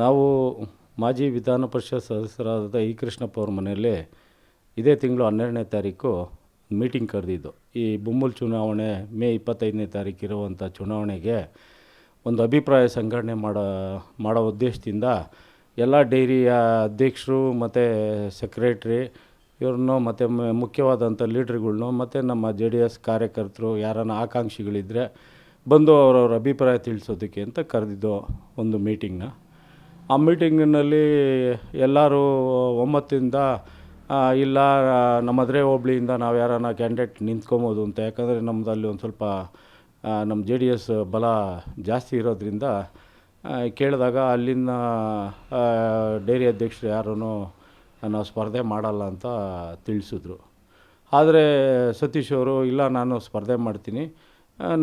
ನಾವು ಮಾಜಿ ವಿಧಾನ ಪರಿಷತ್ ಸದಸ್ಯರಾದ ಈ ಕೃಷ್ಣಪ್ಪ ಅವ್ರ ಮನೆಯಲ್ಲಿ ಇದೇ ತಿಂಗಳು ಹನ್ನೆರಡನೇ ತಾರೀಕು ಮೀಟಿಂಗ್ ಕರೆದಿದ್ದು. ಈ ಬೊಮ್ಮಲ್ ಚುನಾವಣೆ ಮೇ ಇಪ್ಪತ್ತೈದನೇ ತಾರೀಕು ಇರುವಂಥ ಚುನಾವಣೆಗೆ ಒಂದು ಅಭಿಪ್ರಾಯ ಸಂಘಟನೆ ಮಾಡೋ ಮಾಡೋ ಉದ್ದೇಶದಿಂದ ಎಲ್ಲ ಡೈರಿಯ ಅಧ್ಯಕ್ಷರು ಮತ್ತು ಸೆಕ್ರೆಟ್ರಿ ಇವ್ರನ್ನೂ ಮತ್ತು ಮುಖ್ಯವಾದಂಥ ಲೀಡ್ರ್ಗಳ್ನು ಮತ್ತು ನಮ್ಮ ಜೆ ಡಿ ಎಸ್ ಕಾರ್ಯಕರ್ತರು ಯಾರನ್ನ ಆಕಾಂಕ್ಷಿಗಳಿದ್ದರೆ ಬಂದು ಅವರವ್ರ ಅಭಿಪ್ರಾಯ ತಿಳಿಸೋದಕ್ಕೆ ಅಂತ ಕರೆದಿದ್ದು ಒಂದು ಮೀಟಿಂಗ್ನ. ಆ ಮೀಟಿಂಗಿನಲ್ಲಿ ಎಲ್ಲರೂ ಒಮ್ಮತ್ತಿಂದ ಇಲ್ಲ ನಮ್ಮ ಮಧುರೆ ಹೋಬ್ಳಿಯಿಂದ ನಾವು ಯಾರನ್ನ ಕ್ಯಾಂಡಿಡೇಟ್ ನಿಂತ್ಕೊಬೋದು ಅಂತ. ಯಾಕಂದರೆ ನಮ್ದು ಅಲ್ಲಿ ಒಂದು ಸ್ವಲ್ಪ ನಮ್ಮ ಜೆ ಡಿ ಎಸ್ ಬಲ ಜಾಸ್ತಿ ಇರೋದ್ರಿಂದ ಕೇಳಿದಾಗ ಅಲ್ಲಿನ ಡೈರಿ ಅಧ್ಯಕ್ಷರು ಯಾರೂ ನಾವು ಸ್ಪರ್ಧೆ ಮಾಡಲ್ಲ ಅಂತ ತಿಳಿಸಿದ್ರು. ಆದರೆ ಸತೀಶ್ ಅವರು, ಇಲ್ಲ, ನಾನು ಸ್ಪರ್ಧೆ ಮಾಡ್ತೀನಿ.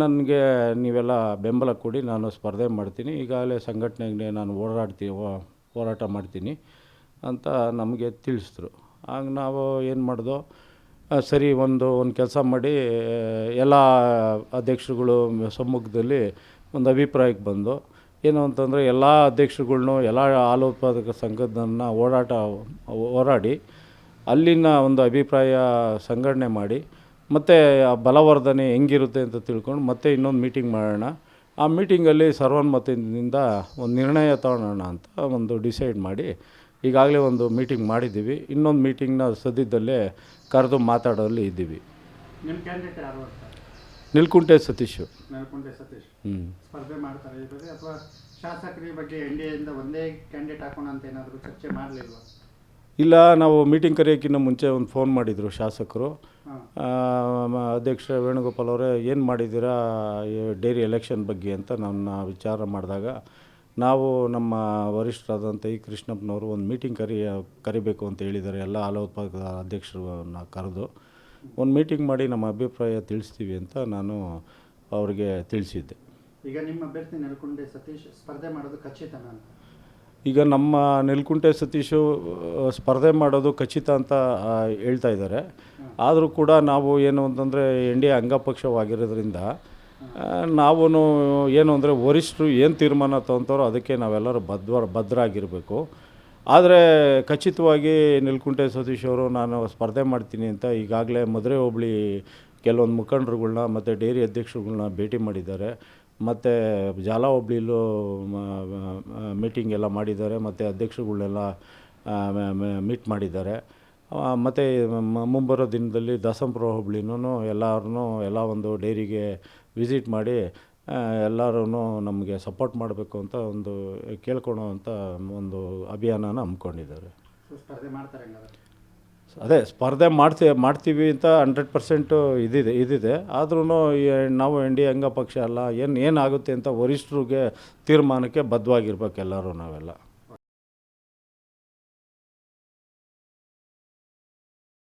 ನನಗೆ ನೀವೆಲ್ಲ ಬೆಂಬಲ ಕೊಡಿ, ನಾನು ಸ್ಪರ್ಧೆ ಮಾಡ್ತೀನಿ. ಈಗಾಗಲೇ ಸಂಘಟನೆಗೆ ನಾನು ಓಡಾಡ್ತೀನಿ ಹೋರಾಟ ಮಾಡ್ತೀನಿ ಅಂತ ನಮಗೆ ತಿಳಿಸಿದ್ರು. ಆಗ ನಾವು ಏನು ಮಾಡಿದೋ ಸರಿ ಒಂದು ಒಂದು ಕೆಲಸ ಮಾಡಿ ಎಲ್ಲ ಅಧ್ಯಕ್ಷರುಗಳು ಸಮ್ಮುಖದಲ್ಲಿ ಒಂದು ಅಭಿಪ್ರಾಯಕ್ಕೆ ಬಂದು, ಏನು ಅಂತಂದರೆ ಎಲ್ಲ ಅಧ್ಯಕ್ಷರುಗಳ್ನು, ಎಲ್ಲ ಹಾಲು ಸಂಘದನ್ನ ಓಡಾಟ ಹೋರಾಡಿ, ಅಲ್ಲಿನ ಒಂದು ಅಭಿಪ್ರಾಯ ಸಂಘಟನೆ ಮಾಡಿ ಮತ್ತು ಆ ಬಲವರ್ಧನೆ ಹೆಂಗಿರುತ್ತೆ ಅಂತ ತಿಳ್ಕೊಂಡು ಮತ್ತೆ ಇನ್ನೊಂದು ಮೀಟಿಂಗ್ ಮಾಡೋಣ. ಆ ಮೀಟಿಂಗಲ್ಲಿ ಸರ್ವಾನುಮತದಿಂದ ಒಂದು ನಿರ್ಣಯ ತಗೊಳ್ಳೋಣ ಅಂತ ಒಂದು ಡಿಸೈಡ್ ಮಾಡಿ ಈಗಾಗಲೇ ಒಂದು ಮೀಟಿಂಗ್ ಮಾಡಿದ್ದೀವಿ. ಇನ್ನೊಂದು ಮೀಟಿಂಗ್ನ ಸದ್ಯದಲ್ಲೇ ಕರೆದು ಮಾತಾಡೋಲ್ಲಿ ಇದ್ದೀವಿ. ನಿಲ್ಕುಂಟೆ ಸತೀಶು. ನೆಲಕೊಂಡೆ ಸತೀಶ್. ಹ್ಞೂ ಸ್ಪರ್ಧೆ ಮಾಡ್ತಾರೆ ಈ ಬಗ್ಗೆ ಅಥವಾ ಶಾಸಕರ ಬಗ್ಗೆ ಎನ್ ಡಿ ಒಂದೇ ಕ್ಯಾಂಡಿಡೇಟ್ ಹಾಕೋಣ ಅಂತ ಏನಾದರೂ ಚರ್ಚೆ ಮಾಡಲಿಲ್ವಾ? ಇಲ್ಲ ನಾವು ಮೀಟಿಂಗ್ ಕರೆಯೋಕ್ಕಿಂತ ಮುಂಚೆ ಒಂದು ಫೋನ್ ಮಾಡಿದರು ಶಾಸಕರು. ಅಧ್ಯಕ್ಷ ವೇಣುಗೋಪಾಲ್ ಅವರೇ ಏನು ಮಾಡಿದ್ದೀರಾ ಡೈರಿ ಎಲೆಕ್ಷನ್ ಬಗ್ಗೆ? ಅಂತ ನನ್ನ ವಿಚಾರ ಮಾಡಿದಾಗ ನಾವು ನಮ್ಮ ವರಿಷ್ಠರಾದಂಥ ಈ ಕೃಷ್ಣಪ್ಪನವರು ಒಂದು ಮೀಟಿಂಗ್ ಕರಿ ಕರಿಬೇಕು ಅಂತ ಹೇಳಿದ್ದಾರೆ. ಎಲ್ಲ ಹಾಲು ಉತ್ಪಾದಕ ಅಧ್ಯಕ್ಷರನ್ನ ಕರೆದು ಒಂದು ಮೀಟಿಂಗ್ ಮಾಡಿ ನಮ್ಮ ಅಭಿಪ್ರಾಯ ತಿಳಿಸ್ತೀವಿ ಅಂತ ನಾನು ಅವರಿಗೆ ತಿಳಿಸಿದ್ದೆ. ಈಗ ನಿಮ್ಮ ಅಭ್ಯರ್ಥಿ ನೆಲಕೊಂಡೆ ಸತೀಶ್ ಸ್ಪರ್ಧೆ ಮಾಡೋದು ಖಚಿತನಾ ಅಂತ ಈಗ ನಮ್ಮ ನೆಲ್ಕುಂಟೆ ಸತೀಶು ಸ್ಪರ್ಧೆ ಮಾಡೋದು ಖಚಿತ ಅಂತ ಹೇಳ್ತಾ ಇದ್ದಾರೆ. ಆದರೂ ಕೂಡ ನಾವು ಏನು ಅಂತಂದರೆ ಎನ್ ಡಿ ಎ ಅಂಗಪಕ್ಷವಾಗಿರೋದ್ರಿಂದ ನಾವು ಏನು ಅಂದರೆ ವರಿಷ್ಠರು ಏನು ತೀರ್ಮಾನ ತೊಗೊತಾರೋ ಅದಕ್ಕೆ ನಾವೆಲ್ಲರೂ ಬದ್ಧ ಭದ್ರಾಗಿರಬೇಕು. ಆದರೆ ಖಚಿತವಾಗಿ ನಿಲ್ಕುಂಟೆ ಸತೀಶ್ ಅವರು, ನಾನು ಸ್ಪರ್ಧೆ ಮಾಡ್ತೀನಿ ಅಂತ ಈಗಾಗಲೇ ಮದುವೆ ಹೋಬಳಿ ಕೆಲವೊಂದು ಮುಖಂಡರುಗಳ್ನ ಮತ್ತು ಡೈರಿ ಅಧ್ಯಕ್ಷರುಗಳ್ನ ಭೇಟಿ ಮಾಡಿದ್ದಾರೆ. ಮತ್ತು ಜಾಲ ಹೋಬ್ಳಿಲೂ ಮೀಟಿಂಗ್ ಎಲ್ಲ ಮಾಡಿದ್ದಾರೆ, ಮತ್ತು ಅಧ್ಯಕ್ಷಗಳನ್ನೆಲ್ಲ ಮೀಟ್ ಮಾಡಿದ್ದಾರೆ. ಮತ್ತು ಮುಂಬರೋ ದಿನದಲ್ಲಿ ದಾಸಂಪುರ ಹೋಬ್ಳಿನೂ ಎಲ್ಲರನ್ನೂ ಎಲ್ಲ ಒಂದು ಡೈರಿಗೆ ವಿಸಿಟ್ ಮಾಡಿ ಎಲ್ಲರೂ ನಮಗೆ ಸಪೋರ್ಟ್ ಮಾಡಬೇಕು ಅಂತ ಒಂದು ಕೇಳ್ಕೊಳೋ ಅಂತ ಒಂದು ಅಭಿಯಾನನ ಹಮ್ಮಿಕೊಂಡಿದ್ದಾರೆ ಸೊ ಸ್ಪರ್ಧೆ ಮಾಡ್ತಾರೆ ಹಂಗಾದ್ರೆ ಅದೇ ಸ್ಪರ್ಧೆ ಮಾಡ್ತೀವಿ ಮಾಡ್ತೀವಿ ಅಂತ ಹಂಡ್ರೆಡ್ ಪರ್ಸೆಂಟು ಇದಿದೆ ಇದಿದೆ. ಆದ್ರೂ ನಾವು ಎನ್ ಡಿ ಅಂಗಪಕ್ಷ ಅಲ್ಲ, ಏನು, ಏನಾಗುತ್ತೆ ಅಂತ ವರಿಷ್ಠರಿಗೆ ತೀರ್ಮಾನಕ್ಕೆ ಬದ್ಧವಾಗಿರ್ಬೇಕು ಎಲ್ಲರೂ ನಾವೆಲ್ಲ.